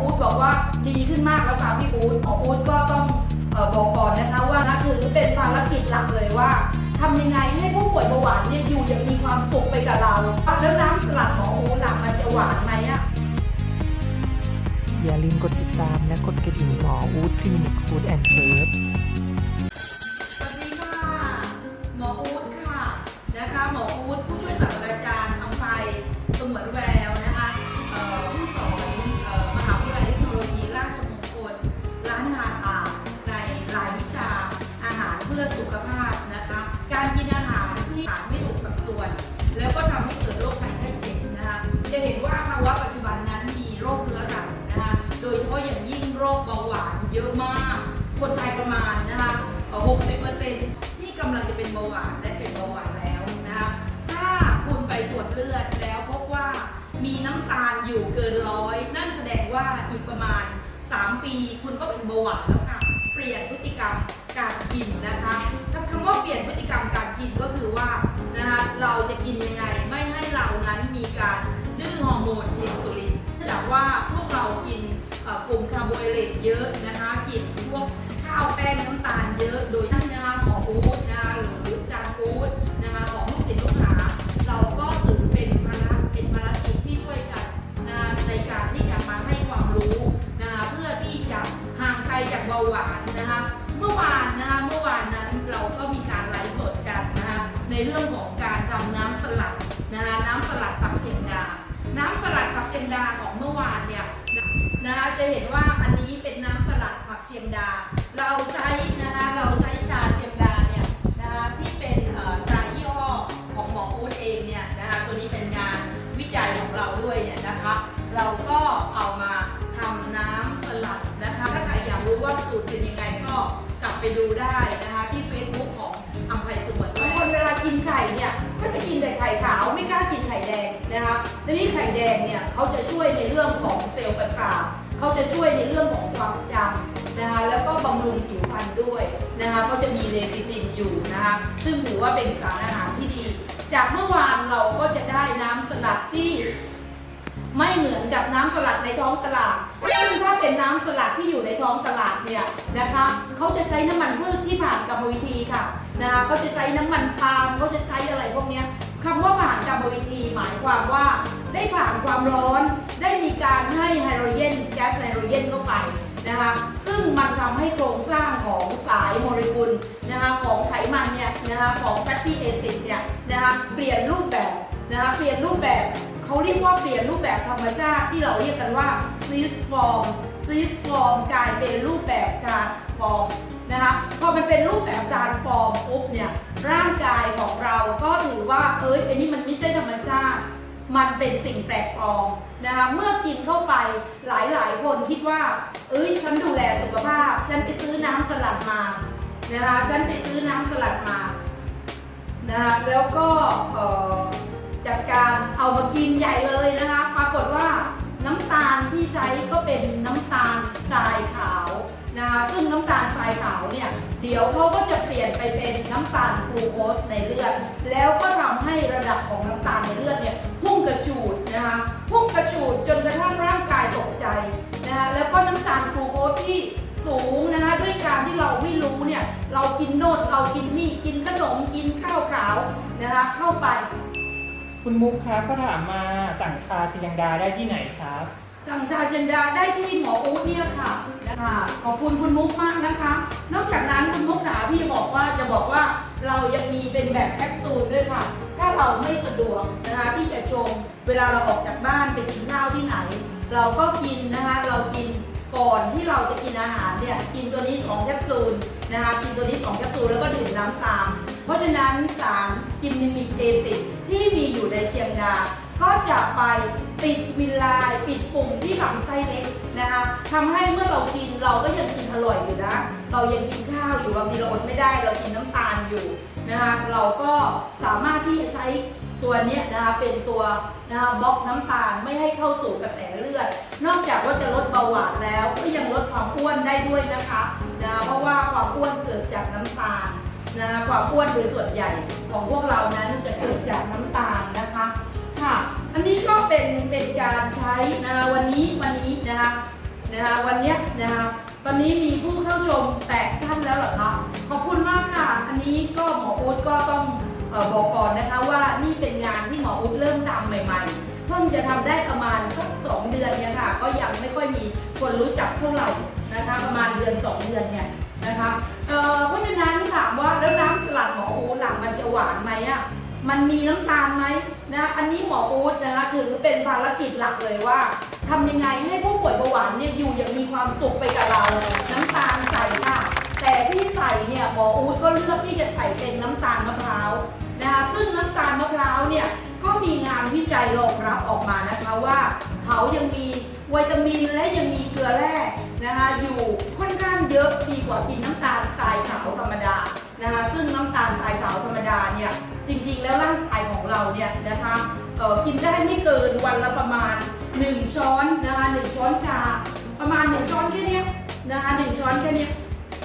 อู๊ดบอกว่าดีขึ้นมากแล้วค่ะพี่อู๊ดหมออู๊ดก็ต้องเอ่อบอกก่อนนะคะว่านะคือเป็นภารกิจหลักเลยว่าทำยังไงให้ผู้ป่วยเบาหวานเนี่ยอยู่อย่างมีความสุขไปกับเราแล้วน้ำสลัดหมออู๊ดล่ะมันจะหวานไหมอะอย่าลืมกดติดตามและกดกระดิ่งหมออูดคลินิกฟู้ดแอนด์เซิร์ฟสวัสดีค่ะ หมออู๊ดค่ะนะคะหมออู๊ด ภาพนะคะ การกินอาหารที่อาหารไม่ถูกสัดส่วน แล้วก็ทำให้เกิดโรคภัยไข้เจ็บนะคะจะเห็นว่าภาวะปัจจุบันนั้นมีโรคเรื้อรังนะคะโดยเฉพาะอย่างยิ่งโรคเบาหวานเยอะมาก คนไทยประมาณนะคะ60%ที่กำลังจะเป็นเบาหวานและเป็นเบาหวานแล้วนะคะถ้าคุณไปตรวจเลือดแล้วพบว่ามีน้ำตาลอยู่เกินร้อยนั่นแสดงว่าอีกประมาณ 3 ปี คุณก็เป็นเบาหวานแล้วค่ะ เปลี่ยนพฤติกรรม การกินนะคะคำว่าเปลี่ยนพฤติกรรมการกินก็คือว่านะคะเราจะกินยังไงไม่ให้เรานั้นมีการดื้อฮอร์โมนอินซูลินเนื่องจากว่าพวกเรากินกลุ่มคาร์โบไฮเดรตเยอะนะคะกินพวกข้าวแป้งน้ำตาลเยอะโดย ดาของเมื่อวานเนี่ยนะคะจะเห็นว่าอันนี้เป็นน้ำสลัดผักเชียงดา เราใช้นะคะ จะช่วยในเรื่องของความจำนะคะแล้วก็บำรุงผิวพรรณด้วยนะคะก็จะมีเลซิตินอยู่นะคะซึ่งถือว่าเป็นสารอาหารที่ดี จากเมื่อวานเราก็จะได้น้ำสลัดที่ไม่เหมือนกับน้ำสลัดในท้องตลาด ซึ่งถ้าเป็นน้ำสลัดที่อยู่ในท้องตลาดเนี่ยนะคะเขาจะใช้น้ำมันพืชที่ผ่านกรรมวิธีค่ะนะคะเขาจะใช้น้ำมันปาล์มเขาจะใช้อะไรพวกนี้ คำว่าผ่านกรรมวิธีหมายความว่า ได้ผ่านความร้อน ได้มีการให้ไฮโดรเจนแก๊สไฮโดรเจนเข้าไปนะคะซึ่งมันทำให้โครงสร้างของสายโมเลกุลนะคะของไขมันเนี่ยนะคะของแฟตตี้เอซิดเนี่ยนะคะเปลี่ยนรูปแบบนะคะเปลี่ยนรูปแบบเขาเรียกว่าเปลี่ยนรูปแบบธรรมชาติที่เราเรียกกันว่าซีสฟอร์มซีสฟอร์มกลายเป็นรูปแบบการ มันเป็นสิ่งแปลกปลอมนะคะเมื่อกินเข้าไปหลายๆ คนคิดว่า เอ้ยฉันดูแลสุขภาพ ฉันไปซื้อน้ำสลัดมานะคะฉันไปซื้อน้ำสลัดมานะคะแล้วก็จัดการเอามากินใหญ่เลยนะคะปรากฏว่าน้ำตาลที่ใช้ก็เป็นน้ำตาลทรายขาวนะคะซึ่งน้ำตาลทรายขาวเนี่ยเดี๋ยวเขาก็จะเปลี่ยนไปเป็นน้ำตาลกลูโคสในเลือด แล้วก็ทำให้ระดับของน้ำตาล ก็น้ำตาลกลูโคสที่สูงนะคะด้วยการที่เราไม่รู้เนี่ยเรากินโน่นเรากินนี่กินขนมกินข้าวขาวนะคะเข้าไป คุณมุกครับก็ถามมาสั่งชาเซียงดาได้ที่ไหนครับ สั่งชาเชนดาได้ที่หมออู๊ดเนี่ยค่ะนะคะขอบคุณคุณมุกมากนะคะ นอกจากนั้นคุณมุกขาพี่จะบอกว่าจะบอกว่าเรายังมีเป็นแบบแคปซูลด้วยค่ะ ถ้าเราไม่สะดวกนะคะที่จะชง เวลาเราออกจากบ้านไปกินข้าวที่ไหน เราก็กินนะคะเรากิน ก่อนที่เราจะกินอาหารเนี่ยกินตัวนี้สองแคปซูลนะคะกินตัวนี้สองแคปซูลแล้วก็ดื่มน้ำตาม เพราะฉะนั้นสารกิมมิกเอซิดที่มีอยู่ในเชียงดา ก็จะไปปิดวิลไลายปิดปุ่มที่ลำไส้เล็กนะคะทำให้เมื่อเรากินเราก็ยังกินอร่อยอยู่นะ เรายังกินข้าวอยู่บางทีเราอดไม่ได้เรากินน้ำตาลอยู่นะคะเราก็สามารถที่จะใช้ตัวนี้นะคะเป็นตัวนะคะบล็อกน้ำตาลไม่ให้เข้าสู่กระแส ลือด นอกจากว่าจะลดเบาหวานแล้ว ก็ยังลดความอ้วนได้ด้วยนะคะนะเพราะว่าความอ้วนเกิดจากน้ำตาลนะความอ้วนโดยส่วนใหญ่ของพวกเรานั้นจะเกิดจากน้ำตาลนะคะค่ะ อันนี้ก็เป็นเป็นการใช้นะวันนี้วันนี้นะคะนะคะวันเนี้ยนะคะตอนนี้มีผู้เข้าชมแตกท่านแล้วเหรอคะขอบคุณมากค่ะ อันนี้ก็หมออู๊ดก็ต้องออบอกก่อนนะคะว่านี่เป็นงานที่หมออู๊ดเริ่มทำใหม่ ๆ พิ่งจะทำได้ประมาณสักสองเดือนเนี่ยค่ะก็ยังไม่ค่อยมีคนรู้จักเท่าไหร่นะคะประมาณเดือนสองเดือนเนี่ยนะคะเเพราะฉะนั้นถามว่าแล้วน้ำสลัดหมออูดหลังมันจะหวานไหมอะมันมีน้ำตาลไหมนะอันนี้หมออูดนะคะถือเป็นภารกิจหลักเลยว่าทำยังไงให้ผู้ป่วยเบาหวานเนี่ยอยู่อย่างมีความสุขไปกับเราน้ำตาลใส่ค่ะ แต่ที่ใส่เนี่ยหมออูดก็เลือกที่จะใส่เป็นน้ำตาลมะพร้าวนะคะซึ่งน้ำตาลมะพร้าวเนี่ย ก็มีงานวิจัยรองรับออกมานะคะว่าเขายังมีวิตามินและยังมีเกลือแร่นะคะอยู่ค่อนข้างเยอะดีกว่ากินน้ำตาลทรายขาวธรรมดานะคะซึ่งน้ำตาลทรายขาวธรรมดาเนี่ยจริงๆ แล้วร่างกายของเราเนี่ยนะคะกินได้ไม่เกินวันละประมาณ 1 ช้อนนะคะ1ช้อนชา ประมาณ 1 ช้อนแค่นี้นะคะ1ช้อนแค่นี้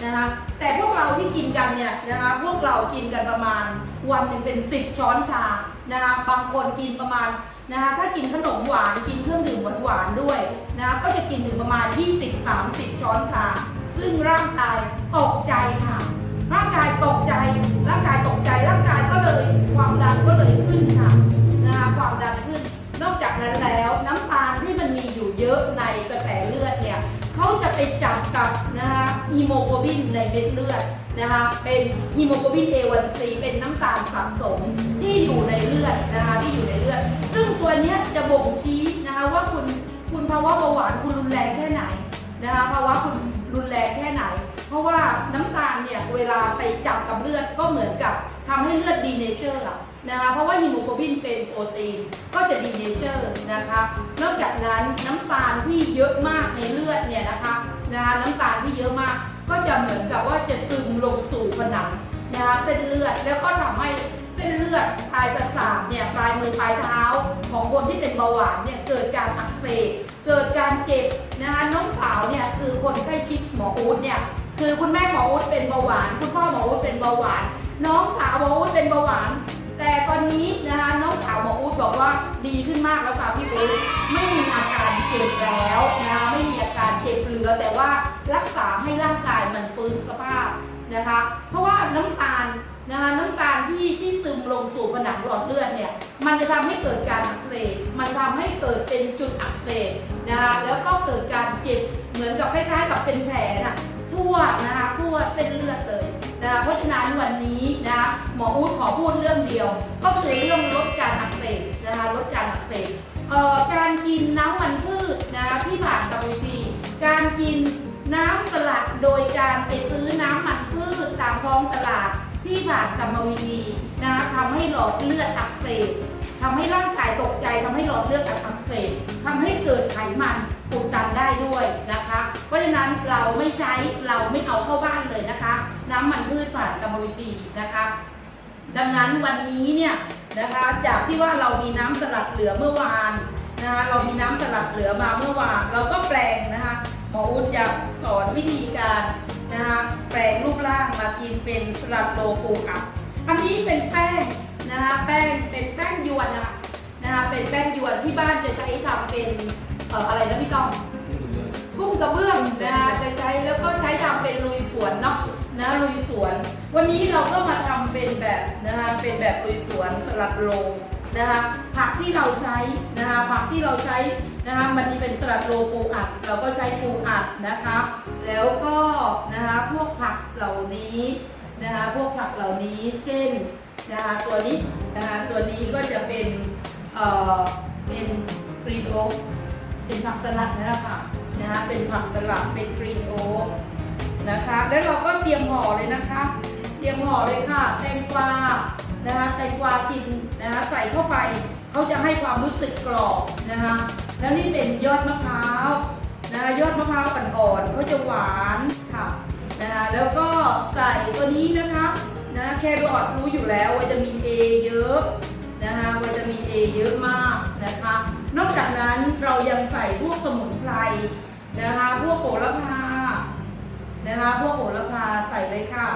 นะคะแต่พวกเราที่กินกันเนี่ยนะคะพวกเรากินกันประมาณวันหนึ่งเป็น 10 ช้อนชา นะคะบางคนกินประมาณนะคะถ้ากินขนมหวานกินเครื่องดื่มหวานๆด้วยนะคะก็จะกินถึงประมาณ 20-30 ช้อนชา ซึ่งร่างกายตกใจค่ะ ร่างกายตกใจ ร่างกายตกใจร่างกายก็เลยความดันก็เลยขึ้นค่ะนะคะความดันขึ้น นอกจากนั้นแล้วน้ำตาลที่มันมีอยู่เยอะในกระแสเลือดเนี่ยเขาจะไปจับกับนะคะฮีโมโกลบินในเม็ดเลือด นะคะ เป็นฮีโมโกลบิน A1C เป็นน้ำตาลสะสมที่อยู่ในเลือดนะคะที่อยู่ในเลือด ซึ่งตัวนี้จะบ่งชี้นะคะว่าคุณคุณภาวะเบาหวานคุณรุนแรงแค่ไหนนะคะภาวะคุณรุนแรงแค่ไหน เพราะว่าน้ำตาลเนี่ยเวลาไปจับกับเลือดก็เหมือนกับทำให้เลือดดีเนเชอร์อนะคะเพราะว่าฮีโมโกลบินเป็นโปรตีนก็จะดีเนเชอร์นะคะนอกจากนั้นน้ำตาลที่เยอะมากในเลือดเนี่ยนะคะนะคะน้ำตาลที่เยอะมาก ก็จะเหมือนกับว่าจะซึมลงสู่ผนังนะคะเส้นเลือดแล้วก็ทำให้เส้นเลือดปลายประสาทเนี่ยปลายมือปลายเท้า ของคนที่เป็นเบาหวานเนี่ยเกิดการอักเสบเกิดการเจ็บนะคะน้องสาวเนี่ยคือคนใกล้ชิดหมออู๊ดเนี่ยคือคุณแม่หมออู๊ดเป็นเบาหวาน คุณพ่อหมออู๊ดเป็นเบาหวาน น้องสาวหมออู๊ดเป็นเบาหวาน แต่ตอนนี้นะคะน้องสาวหมออู๊ดบอกว่าดีขึ้นมากแล้วค่ะพี่อู๊ดไม่มีอาการเจ็บแล้วนะคะไม่มีอาการเจ็บเหลือแต่ว่า รักษาให้ร่างกายมันฟื้นสภาพนะคะ เพราะว่าน้ำตาลนะคะน้ำตาลที่ที่ซึมลงสู่ผนังหลอดเลือดเนี่ยมันจะทำให้เกิดการอักเสบมันทำให้เกิดเป็นจุดอักเสบนะคะแล้วก็เกิดการเจ็บเหมือนกับคล้ายๆ กับเป็นแผลน่ะทั่วนะคะทั่วเส้นเลือดเลยนะคะเพราะฉะนั้นวันนี้นะคะหมออู๊ดขอพูดเรื่องเดียว ก็คือเรื่องลดการอักเสบนะคะลดการอักเสบ โดยการไปซื้อน้ำมันพืชตามท้องตลาดที่ผ่านกรรมวิธีนะคะทำให้หลอดเลือดอักเสบทำให้ร่างกายตกใจทำให้หลอดเลือดอักเสบทำให้เกิดไขมันอุดตันได้ด้วยนะคะ เพราะฉะนั้นเราไม่ใช้เราไม่เอาเข้าบ้านเลยนะคะ น้ำมันพืชผ่านกรรมวิธีนะคะ ดังนั้นวันนี้เนี่ยนะคะจากที่ว่าเรามีน้ำสลัดเหลือเมื่อวานนะคะเรามีน้ำสลัดเหลือมาเมื่อวาน เราก็แปลงนะคะ หมออุดอยากสอนวิธีการนะคะแปลงรูปร่างมากินเป็นสลัดโลปูอัดอันนี้เป็นแป้งนะคะแป้งเป็นแป้งยวนนะคะนะคะเป็นแป้งยวนที่บ้านจะใช้ทำเป็นเอ่ออะไรนะพี่ก้องกุ้งกระเบื้องนะคะจะใช้แล้วก็ใช้ทำเป็นลุยสวนเนาะนะลุยสวน วันนี้เราก็มาทำเป็นแบบนะคะเป็นแบบลุยสวนสลัดโลนะคะผักที่เราใช้นะคะผักที่เราใช้ นะคะมันนี่เป็นสลัดโลปูอัด เราก็ใช้ปูอัดนะคะ แล้วก็นะคะพวกผักเหล่านี้นะคะพวกผักเหล่านี้เช่นนะคะตัวนี้นะคะตัวนี้ก็จะเป็นเอ่อเป็นกรีนโอ๊กเป็นผักสลัดนะคะนะคะเป็นผักสลัดเป็นกรีนโอ๊กนะคะแล้วเราก็เตรียมห่อเลยนะคะ เตรียมห่อเลยค่ะแตงกวานะคะแตงกวากินนะคะใส่เข้าไปเขาจะให้ความรู้สึกกรอบนะคะ แล้วนี่เป็นยอดมะพร้าวนะคะยอดมะพร้าวอ่อนๆเขาจะหวานค่ะนะคะแล้วก็ใส่ตัวนี้นะคะนะแครอทรู้อยู่แล้ววิตามิน A เยอะนะคะวิตามิน A เยอะมากนะคะ นอกจากนั้นเรายังใส่พวกสมุนไพรนะคะพวกโหระพานะคะพวกโหระพาใส่เลยค่ะ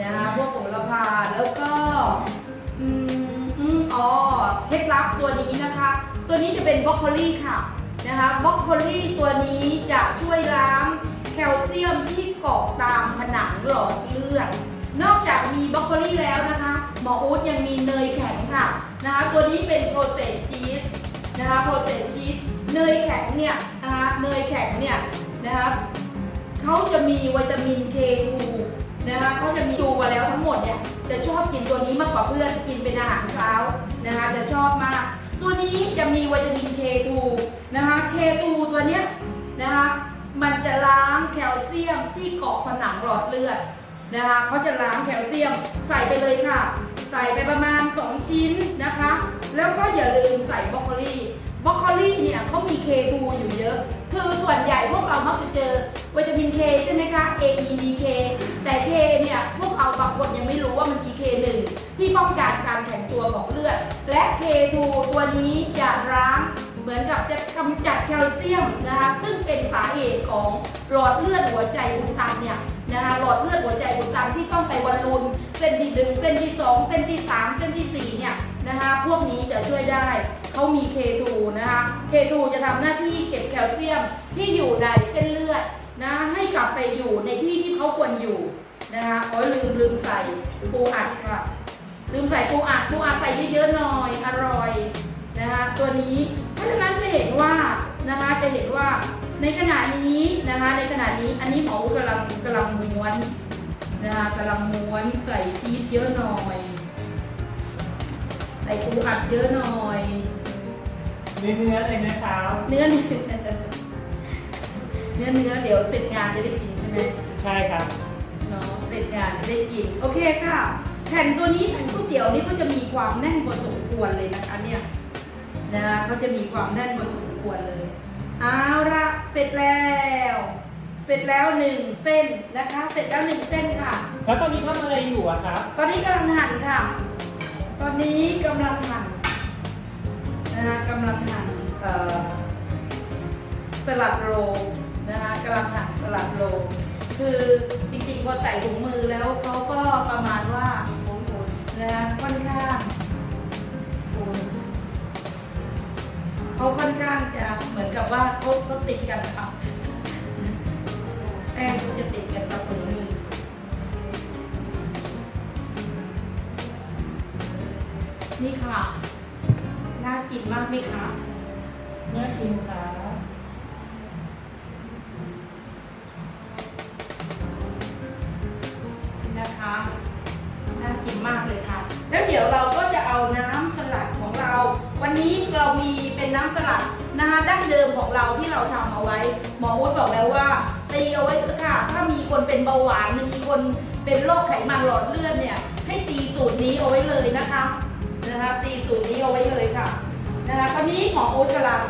นะคะพวกโหระพาแล้วก็อืมอ๋อเคล็ดลับตัวนี้นะคะ ตัวนี้จะเป็นบรอกโคลีค่ะนะคะบล็อกโคลี่ตัวนี้จะช่วยล้างแคลเซียมที่เกาะตามผนังหลอดเลือดนอกจากมีบล็อกโคลี่แล้วนะคะหมออู๊ดยังมีเนยแข็งค่ะนะคะตัวนี้เป็นโปรเซสชีสนะคะโปรเซสชีสเนยแข็งเนี่ยนะคะเนยแข็งเนี่ยนะคะเขาจะมีวิตามิน K2 นะคะเขาจะมีดูมาแล้วทั้งหมดเนี่ยจะชอบกินตัวนี้มากกว่าเพื่อนกินเป็นอาหารเช้านะคะจะชอบมาก ตัวนี้จะมีวิตามิน K2 นะคะ K2 ตัวเนี้ยนะคะมันจะล้างแคลเซียมที่เกาะผนังหลอดเลือดนะคะเขาจะล้างแคลเซียมใส่ไปเลยค่ะ ใส่ไปประมาณ 2 ชิ้นนะคะ แล้วก็อย่าลืมใส่บรอกโคลี บรอกโคลีเนี่ยเขามี K2 อยู่เยอะ คือส่วนใหญ่พวกเรามักจะเจอวิตามิน K ใช่ไหมคะ A E D K แต่ K เนี่ย พวกเราบางคนยังไม่รู้ว่ามันมี K1 ที่ป้องกันการแข็งตัวของเลือด และ K2 ตัวนี้จะล้างเหมือนกับจะกำจัดแคลเซียมนะคะ ซึ่งเป็นสาเหตุของหลอดเลือดหัวใจอุดตันเนี่ยนะคะหลอดเลือดหัวใจอุดตันที่ต้องไปบอลลูนเส้นที่หนึ่งเส้นที่สองเส้นที่สามเส้นที่สี่เนี่ยนะคะ พวกนี้จะช่วยได้ เขามี K2 นะคะ K2 จะทำหน้าที่เก็บแคลเซียมที่อยู่ในเส้นเลือดนะให้กลับไปอยู่ในที่ที่เขาควรอยู่นะคะโอ๋อลืมลืมใส่ปูอัดค่ะ ลืมใส่ปูอัดปูอัดใส่เยอะๆหน่อยอร่อยนะคะตัวนี้เพราะฉะนั้นจะเห็นว่านะคะจะเห็นว่าในขณะนี้นะคะในขณะนี้อันนี้หมอกำลังกำลังม้วนนะคะกำลังม้วนใส่ชีสเยอะหน่อย ใส่ปูอัดเยอะหน่อย เนื้อเนื้อเลยนะครับเนื้อเนื้อเนื้อเนื้อเดี๋ยวเสร็จงานจะได้กินใช่ไหมใช่ครับเนาะเสร็จงานจะได้กินโอเคค่ะ แผ่นตัวนี้แผ่นก๋วยเตี๋ยวนี่ก็จะมีความแน่นพอสมควรเลยนะคะเนี่ยนะคะเขาจะมีความแน่นพอสมควรเลยเอาละเสร็จแล้วเสร็จแล้วหนึ่งเส้นนะคะ เสร็จแล้วหนึ่งเส้นค่ะ แล้วตอนนี้ทำอะไรอยู่อะครับ ตอนนี้กำลังหั่นค่ะ ตอนนี้กำลังหั่น นะคะกำลังหั่นสลัดโรนะคะกำลังหั่นสลัดโรคือจริงๆพอใส่ถุงมือแล้วเขาก็ประมาณว่านะคะค่อนข้างเขาค่อนข้างจะเหมือนกับว่าเขาเขาติดกันค่ะแป้งเขาจะติดกันกับถุงมือนี่ค่ะ น่ากินมากไหมคะน่ากินครับนะคะ น่ากินมากเลยค่ะ แล้วเดี๋ยวเราก็จะเอาน้ำสลัดของเรา วันนี้เรามีเป็นน้ำสลัดนะคะดั้งเดิมของเราที่เราทำเอาไว้ หมอวุฒิบอกแล้วว่าตีเอาไว้เถอะค่ะ ถ้ามีคนเป็นเบาหวานหรือมีคนเป็นโรคไขมันหลอดเลือดเนี่ย ให้ตีสูตรนี้เอาไว้เลยนะคะ นะคะตีสูตรนี้เอาไว้เลยค่ะนะคะตอนนี้หมอโอ๊ตกำลัง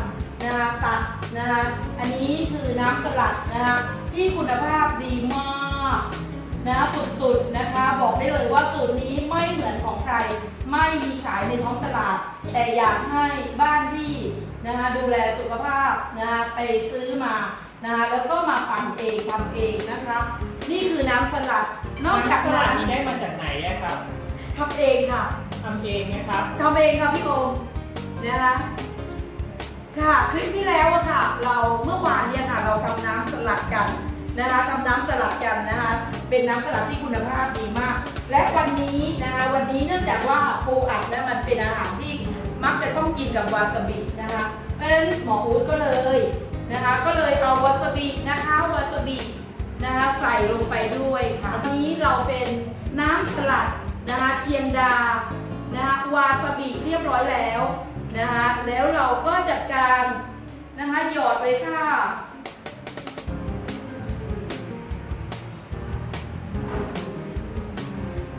นะคะตักนะคะอันนี้คือน้ำสลัดนะคะที่คุณภาพดีมากนะสุดๆนะคะบอกได้เลยว่าสูตรนี้ไม่เหมือนของใคร ไม่มีขายในท้องตลาด แต่อยากให้บ้านที่นะคะดูแลสุขภาพนะคะไปซื้อมานะคะแล้วก็มาปั่นเองทำเองนะคะ นี่คือน้ำสลัดนอกจากนั้ดนนี้ได้มาจากไหนอะครับ ทำเองค่ะทำเองนะครับทำเองค่ะพี่โอมนะคะค่ะคลิปที่แล้วอะค่ะ เราเมื่อวานเนี่ยค่ะ เราทำน้ำสลัดกันนะคะทำน้ำสลัดกันนะคะ เป็นน้ำสลัดที่คุณภาพดีมาก และวันนี้นะคะวันนี้เนื่องจากว่าปูอัดนะมันเป็นอาหารที่มักจะต้องกินกับวาซาบินะคะเพราะฉะนั้นหมออู๊ดก็เลยนะคะ ก็เลยเอาวาซาบินะคะวาซาบินะคะใส่ลงไปด้วยค่ะวันนี้เราเป็นน้ำสลัด นะคะเชียงดานะคะวาซาบิเรียบร้อยแล้วนะคะแล้วเราก็จัดการนะคะหยอดเลยค่ะ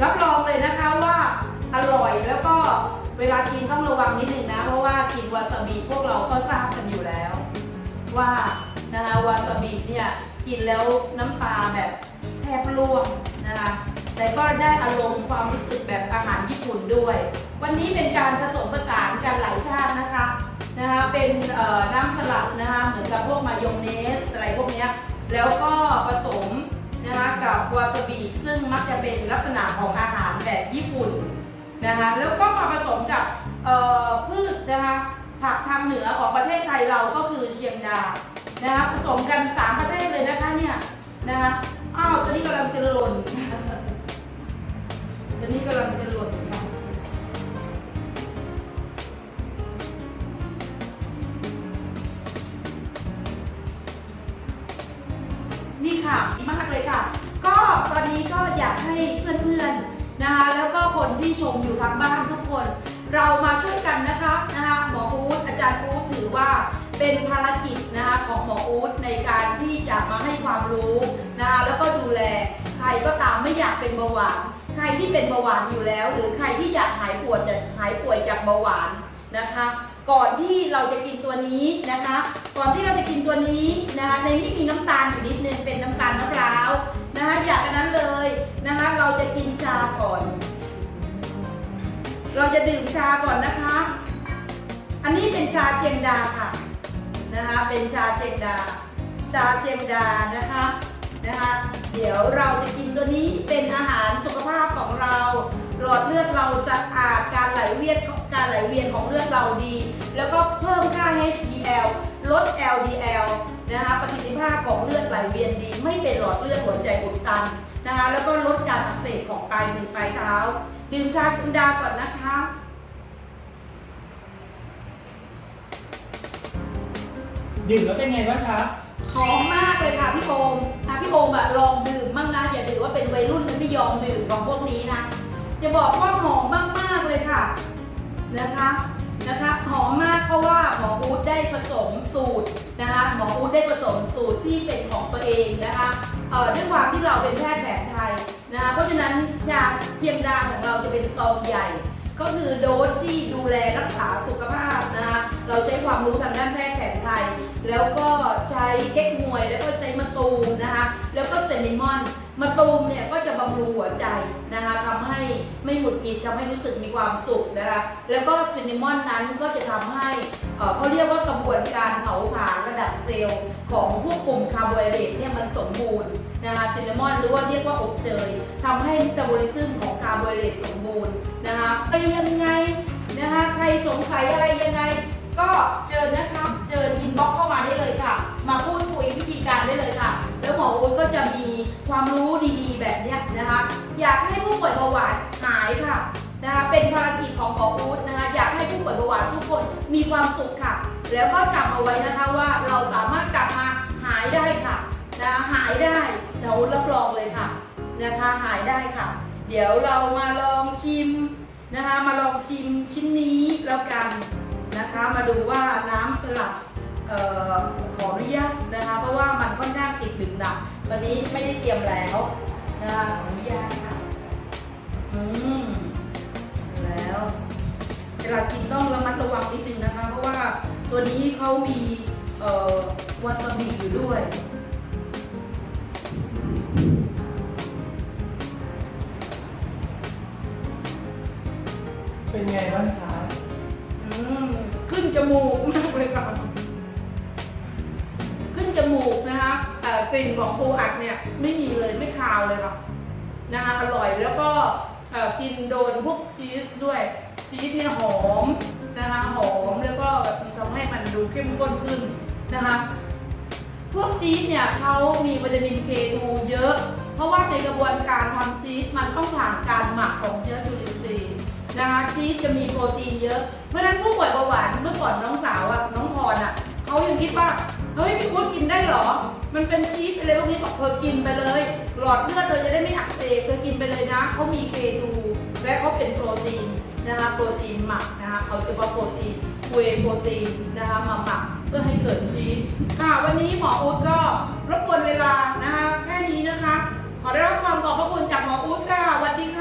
รับรองเลยนะคะว่าอร่อยแล้วก็เวลากินต้องระวังนิดนึงนะ เพราะว่ากินวาซาบิพวกเราก็ทราบกันอยู่แล้ว ว่านะคะวาซาบิเนี่ยกินแล้วน้ำตาแบบแทบร่วงนะคะ แต่ก็ได้อารมณ์ความรู้สึกแบบอาหารญี่ปุ่นด้วย วันนี้เป็นการผสมผสานกันหลายชาตินะคะนะคะเป็นน้ำสลัดนะคะเหมือนกับพวกมายองเนสอะไรพวกนี้แล้วก็ผสมนะคะกับวาซาบิซึ่งมักจะเป็นลักษณะของอาหารแบบญี่ปุ่นนะคะแล้วก็มาผสมกับพืชนะคะผักทางเหนือของประเทศไทยเราก็คือเชียงดานะคะผสมกันสามประเทศเลยนะคะเนี่ยนะคะอ้าวตัวนี้กำลังจะหล่น ตัวนี้กำลังจะหล่นค่ะนี่ค่ะดีมากเลยค่ะ ก็ตอนนี้ก็อยากให้เพื่อนๆนะคะแล้วก็คนที่ชมอยู่ทางบ้านทุกคน เรามาช่วยกันนะคะนะคะหมออู๊ดอาจารย์อู๊ดถือว่าเป็นภารกิจนะคะของหมออู๊ดในการที่จะมาให้ความรู้นะคะแล้วก็ดูแลใครก็ตามไม่อยากเป็นเบาหวาน ใครที่เป็นเบาหวานอยู่แล้ว หรือใครที่อยากหายปวดจะหายป่วยจากเบาหวานนะคะ ก่อนที่เราจะกินตัวนี้นะคะ ก่อนที่เราจะกินตัวนี้นะคะในนี้มีน้ำตาลอยู่นิดนึงเป็นน้ำตาลมะพร้าวนะคะอยากอันนั้นเลยนะคะ เราจะกินชาก่อน เราจะดื่มชาก่อนนะคะ อันนี้เป็นชาเชียงดาค่ะนะคะเป็นชาเชียงดา ชาเชียงดานะคะ นะคะ เดี๋ยวเราจะกินตัวนี้เป็นอาหารสุขภาพของเรา หลอดเลือดเราสะอาด การไหลเวียนการไหลเวียนของเลือดเราดี แล้วก็เพิ่มค่า HDL ลด LDL นะคะประสิทธิภาพของเลือดไหลเวียนดี ไม่เป็นหลอดเลือดหัวใจอุดตันนะคะแล้วก็ลดการอักเสบของปลายมือปลายเท้า ดื่มชาชินดาก่อนนะคะดื่มแล้วเป็นไงบ้างครับหอม อะพี่โอมอะลองดื่มบ้างนะอย่าถือว่าเป็นวัยรุ่นมันไม่ยอมดื่มของพวกนี้นะจะบอกว่าหอมมากๆเลยค่ะนะคะนะคะหอมมากเพราะว่าหมออูดได้ผสมสูตรนะคะหมออูดได้ผสมสูตรที่เป็นของตัวเองนะคะเอ่อด้วยความที่เราเป็นแพทย์แผนไทยนะคะเพราะฉะนั้นยาเทียมดาของเราจะเป็นซองใหญ่ ก็คือโดสที่ดูแลรักษาสุขภาพนะคะเราใช้ความรู้ทางด้านแพทย์ ทย แล้วก็ใช้เก๊กฮวย แล้วก็ใช้มะตูมนะคะ แล้วก็เซนิมอนมะตูมเนี่ยก็จะบำรุงหัวใจนะคะทำให้ไม่หงุดหงิดทำให้รู้สึกมีความสุขนะคะ แล้วก็เซนิมอนนั้นก็จะทำให้เอ่อเขาเรียกว่ากระบวนการเผาผลาญระดับเซลล์ของพวกกลุ่มคาร์โบไฮเดรตเนี่ยมันสมบูรณ์นะคะซินนามอนหรือว่าเรียกว่าอบเชยทำให้เมตาบอลิซึมของคาร์โบไฮเดรตสมบูรณ์นะคะไปยังไงนะคะใครสงสัยอะไรยังไง ก็เชิญนะคะเชิญอินบ็อกเข้ามาได้เลยค่ะ มาพูดคุยวิธีการได้เลยค่ะ แล้วหมออุ้นก็จะมีความรู้ดีๆ แบบนี้นะคะ อยากให้ผู้ป่วยเบาหวานหายค่ะนะคะเป็นภารกิจของหมออุ้นนะคะอยากให้ผู้ป่วยเบาหวานทุกคนมีความสุขค่ะ แล้วก็จำเอาไว้นะคะว่าเราสามารถกลับมาหายได้ค่ะนะคะหายได้เรารับรองเลยค่ะนะคะหายได้ค่ะ เดี๋ยวเรามาลองชิมนะคะมาลองชิมชิ้นนี้แล้วกัน นะคะมาดูว่าน้ำสลัดออขออนุญาตนะคะ เพราะว่ามันค่อนข้างติดดึงหนักวันนี้ไม่ได้เตรียมแล้วนะคะขออนุญาตค่ะอืมแล้วเวลากินต้องระมัดระวังนิดนึงนะคะ เพราะว่าตัวนี้เขามีเอ่อวาซาบิอยู่ด้วยเป็นไงบ้างครับอืมขึ้นจ มูกมากเลยค่ะขึ้นจมูกนะคะเอ่กลิ่นของปูอัดเนี่ยไม่มีเลยไม่คาวเลยค่ะนะคะอร่อยแล้วก็กินโดนพวกชีสด้วยชีสเนี่ยหอมนะคะหอมแล้วก็แบบทำให้มันดูเข้มข้นขึ้นนะคะพวกชีสเนี่ยเขามีวิตามินเคทูเยอะ เพราะว่าในกระบวนการทำชีสมันต้องผ่านการหมักของเชื้อจุลินทรีย์ นะคะชีสจะมีโปรตีนเยอะ เพราะนั้นผู้ป่วยเบาหวานเมื่อก่อนน้องสาวอะน้องพรอะเขายังคิดว่าเฮ้ยพี่พุทกินได้หรอ มันเป็นชีสอะไรพวกนี้บอกเธอกินไปเลย หลอดเลือดเราจะได้ไม่หักเสบเธอกินไปเลยนะเขามีเคดูและเขาเป็นโปรตีนนะคะโปรตีนหมักนะคะเขาจะเอาโปรตีนเวโปรตีนนะคะมาหมักเพื่อให้เกิดชีสค่ะวันนี้หมออู๊ดก็รบกวนเวลานะคะแค่นี้นะคะ ขอได้รับความขอบพระคุณจากหมออู๊ดค่ะสวัสดีค่ะ